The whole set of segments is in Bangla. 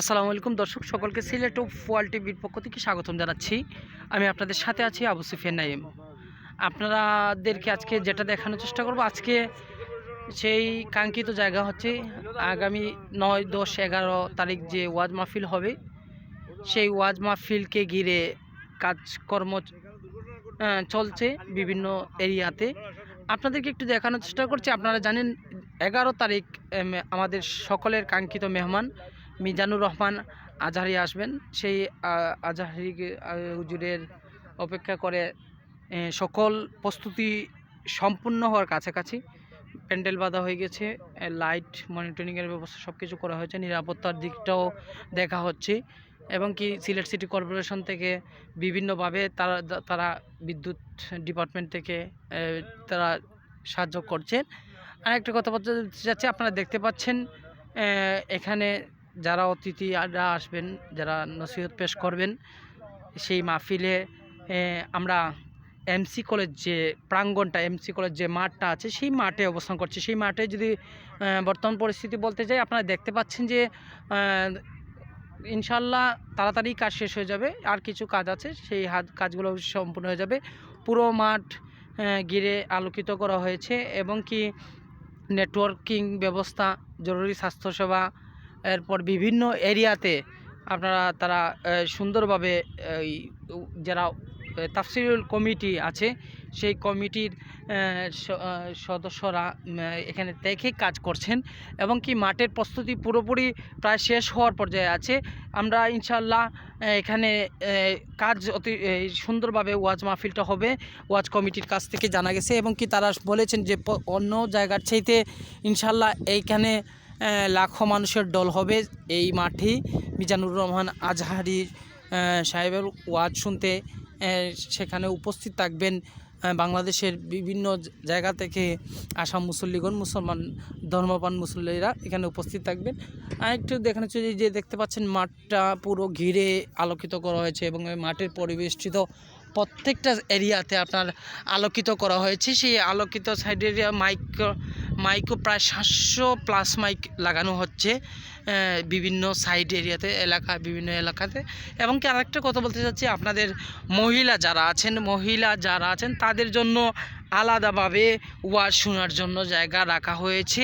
আসসালামু আলাইকুম দর্শক, সকলকে সিলেট ও ওয়াল টিভির পক্ষ থেকে স্বাগতম জানাচ্ছি। আমি আপনাদের সাথে আছি আবু সুফিয়ান নাইম আপনাদেরকে আজকে যেটা দেখানোর চেষ্টা করব, আজকে সেই কাঙ্ক্ষিত জায়গা হচ্ছে আগামী নয়, দশ, এগারো তারিখ যে ওয়াজ মাহফিল হবে। সেই ওয়াজ মাহফিলকে ঘিরে কাজকর্ম চলছে বিভিন্ন এরিয়াতে। আপনাদেরকে একটু দেখানোর চেষ্টা করছি। আপনারা জানেন, এগারো তারিখ আমাদের সকলের কাঙ্ক্ষিত মেহমান। মিজানুর রহমান আজহারি আসবেন। সেই আজহারি হুজুরের অপেক্ষা করে সকল প্রস্তুতি সম্পূর্ণ হওয়ার কাছাকাছি। প্যান্ডেল বাঁধা হয়ে গেছে লাইট, মনিটরিংয়ের ব্যবস্থা সব কিছু করা হয়েছে, নিরাপত্তার দিকটাও দেখা হচ্ছে এবং কি সিলেট সিটি কর্পোরেশন থেকে বিভিন্নভাবে তারা তারা বিদ্যুৎ ডিপার্টমেন্ট থেকে তারা সাহায্য করছে আরেকটা কথা বলতে যাচ্ছে আপনারা দেখতে পাচ্ছেন এখানে যারা অতিথিরা আসবেন, যারা নসিহত পেশ করবেন, সেই মাহফিলে আমরা এমসি কলেজ যে প্রাঙ্গণটা এমসি কলেজ যে মাঠটা আছে, সেই মাঠে অবস্থান করছে। সেই মাঠে যদি বর্তমান পরিস্থিতি বলতে যাই, আপনারা দেখতে পাচ্ছেন যে ইনশাল্লাহ তাড়াতাড়ি কাজ শেষ হয়ে যাবে, আর কিছু কাজ আছে, সেই হাত, কাজগুলো সম্পূর্ণ হয়ে যাবে। পুরো মাঠ ঘিরে আলোকিত করা হয়েছে এবং কি, নেটওয়ার্কিং ব্যবস্থা, জরুরি স্বাস্থ্যসেবা এরপর বিভিন্ন এরিয়াতে আপনারা তারা সুন্দরভাবে যারা তাফসিরুল কমিটি আছে, সেই কমিটির সদস্যরা এখানে দেখে কাজ করছেন এবং কি মাঠের প্রস্তুতি পুরোপুরি প্রায় শেষ হওয়ার পর্যায়ে আছে। আমরা ইনশাল্লাহ এখানে কাজ অতি সুন্দরভাবে ওয়াজ মাহফিলটা হবে। ওয়াজ কমিটির কাছ থেকে জানা গেছে এবং কি তারা বলেছেন যে অন্য জায়গার চাইতে ইনশাল্লাহ এইখানে লাখো মানুষের দল হবে এই মাঠে। মিজানুর রহমান আজহারি সাহেবের ওয়াজ শুনতে সেখানে উপস্থিত থাকবেন। বাংলাদেশের বিভিন্ন জায়গা থেকে আসা মুসল্লিগণ মুসলমান ধর্মপান মুসল্লিরা এখানে উপস্থিত থাকবেন। আরেকটু দেখানো হচ্ছে যে দেখতে পাচ্ছেন মাঠটা পুরো ঘিরে আলোকিত করা হয়েছে এবং মাঠের পরিবেষ্টিত প্রত্যেকটা এরিয়াতে আপনার আলোকিত করা হয়েছে। সেই আলোকিত সাইডের এরিয়া মাইক মাইকও প্রায় সাতশো প্লাস মাইক লাগানো হচ্ছে বিভিন্ন সাইড এরিয়াতে এলাকা বিভিন্ন এলাকাতে। এবং কি আরেকটা কথা বলতে চাচ্ছি আপনাদের মহিলা যারা আছেন মহিলা যারা আছেন তাদের জন্য আলাদাভাবে ওয়াজ শোনার জন্য জায়গা রাখা হয়েছে।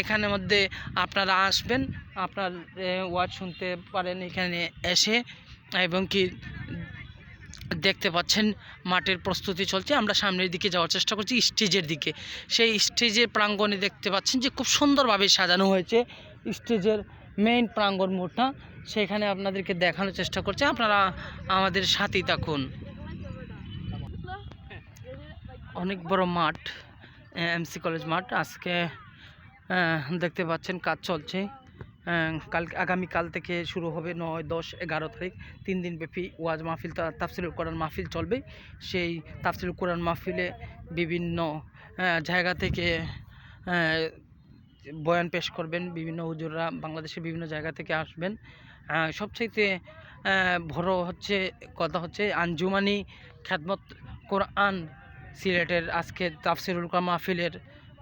এখানের মধ্যে আপনারা আসবেন আপনার এ, ওয়াজ শুনতে পারেন এখানে এসে। এবং কি দেখতে পাচ্ছেন, মাঠের প্রস্তুতি চলছে। আমরা সামনের দিকে যাওয়ার চেষ্টা করছি, স্টেজের দিকে। সেই স্টেজের প্রাঙ্গণে দেখতে পাচ্ছেন যে খুব সুন্দরভাবে সাজানো হয়েছে। স্টেজের মেইন প্রাঙ্গণ মোড়টা। সেখানে আপনাদেরকে দেখানোর চেষ্টা করছে। আপনারা আমাদের সাথেই থাকুন। অনেক বড় মাঠ এমসি কলেজ মাঠ। আজকে দেখতে পাচ্ছেন কাজ চলছে। কাল আগামীকাল থেকে শুরু হবে নয়, দশ, এগারো তারিখ। তিন দিন ব্যাপী ওয়াজ মাহফিল, তা- তাফসিলুল কোরআন মাহফিল চলবে। সেই তাফসিলুল কোরআন মাহফিলে বিভিন্ন জায়গা থেকে বয়ান পেশ করবেন। বিভিন্ন হুজুররা বাংলাদেশের বিভিন্ন জায়গা থেকে আসবেন। সবচাইতে বড় হচ্ছে কথা হচ্ছে আঞ্জুমানি খ্যাতমত কোরআন সিলেটের আজকে তাফসিরুল কোরআন মাহফিলের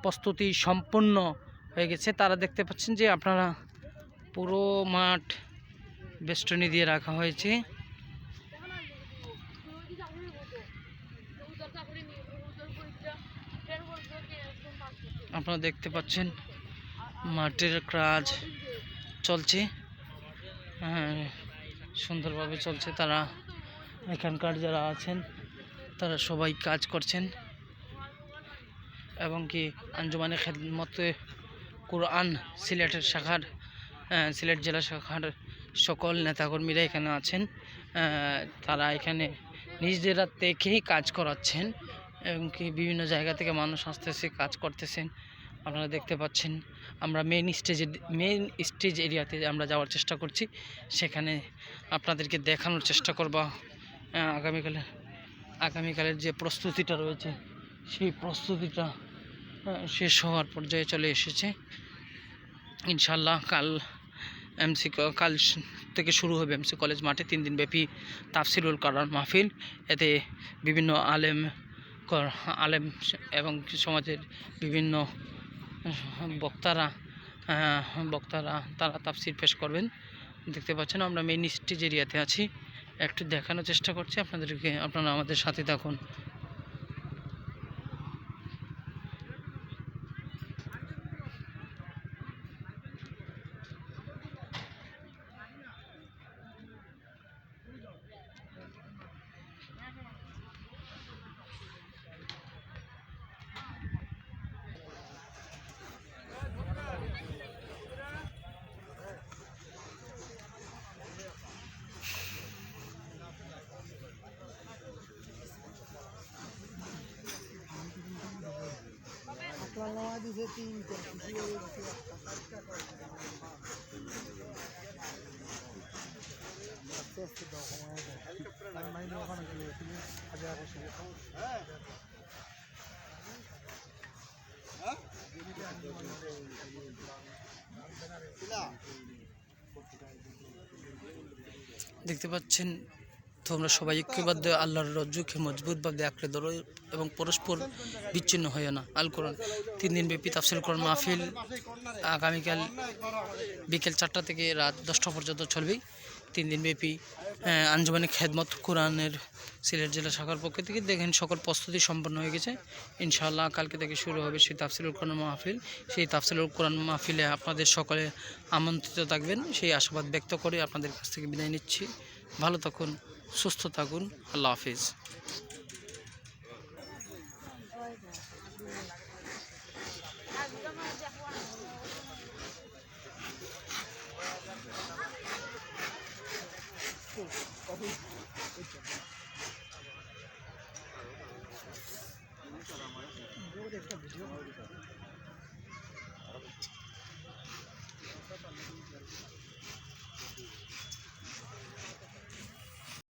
প্রস্তুতি সম্পূর্ণ হয়ে গেছে। তারা দেখতে পাচ্ছেন যে আপনারা পুরো মাঠ বেষ্টনী দিয়ে রাখা হয়েছে। আপনারা দেখতে পাচ্ছেন মাঠের কাজ চলছে। হ্যাঁ, সুন্দরভাবে চলছে। তারা এখানকার যারা আছেন তারা সবাই কাজ করছেন। এবং কি আঞ্জুমানে খেদমতে কোরআন সিলেটের শাখার সিলেট জেলা শাখার সকল নেতাকর্মীরা এখানে আছেন। তারা এখানে নিজেরা দেখেই কাজ করাচ্ছেন এবং কি বিভিন্ন জায়গা থেকে মানুষ আসতেছে কাজ করতেছেন। আপনারা দেখতে পাচ্ছেন আমরা মেন স্টেজে মেন স্টেজ এরিয়াতে আমরা যাওয়ার চেষ্টা করছি। সেখানে আপনাদেরকে দেখানোর চেষ্টা করব। আহ, আগামীকালে আগামীকালের যে প্রস্তুতিটা রয়েছে সেই প্রস্তুতিটা শেষ হওয়ার পর্যায়ে চলে এসেছে। ইনশাল্লাহ কাল এমসি কাল থেকে শুরু হবে এমসি কলেজ মাঠে তিন দিন ব্যাপী তাফসিলুল করার মাহফিল। এতে বিভিন্ন আলেম আলেম এবং সমাজের বিভিন্ন বক্তারা বক্তারা তারা তাফসির পেশ করবেন। দেখতে পাচ্ছেন আমরা মেইন স্টেজ এরিয়াতে আছি। একটু দেখানোর চেষ্টা করছি। আপনাদেরকে, আপনারা আমাদের সাথে থাকুন। দেখতে পাচ্ছেন তোমরা সবাই ঐক্যবদ্ধ, আল্লাহর রজ্জুকে মজবুতভাবে আঁকড়ে ধরো এবং পরস্পর বিচ্ছিন্ন হয় না। আল কোরআন, তিন দিন ব্যাপী তাফসিল কোরআন মাহফিল আগামীকাল বিকেল চারটা থেকে রাত দশটা পর্যন্ত চলবে। তিন দিন ব্যাপী আঞ্জুমানে খেদমত কোরআনের সিলেট জেলা শাখার পক্ষ থেকে দেখেন সকল প্রস্তুতি সম্পন্ন হয়ে গেছে। ইনশাআল্লাহ কালকে থেকে শুরু হবে সেই তাফসিলুল কোরআন মাহফিল। সেই তাফসিলুল কোরআন মাহফিলে আপনাদের সকলে আমন্ত্রিত থাকবেন। সেই আশাবাদ ব্যক্ত করে আপনাদের কাছ থেকে বিদায় নিচ্ছি। ভালো থাকুন। সুস্থ থাকুন। আল্লাহ হাফিজ। একটা ভিডিও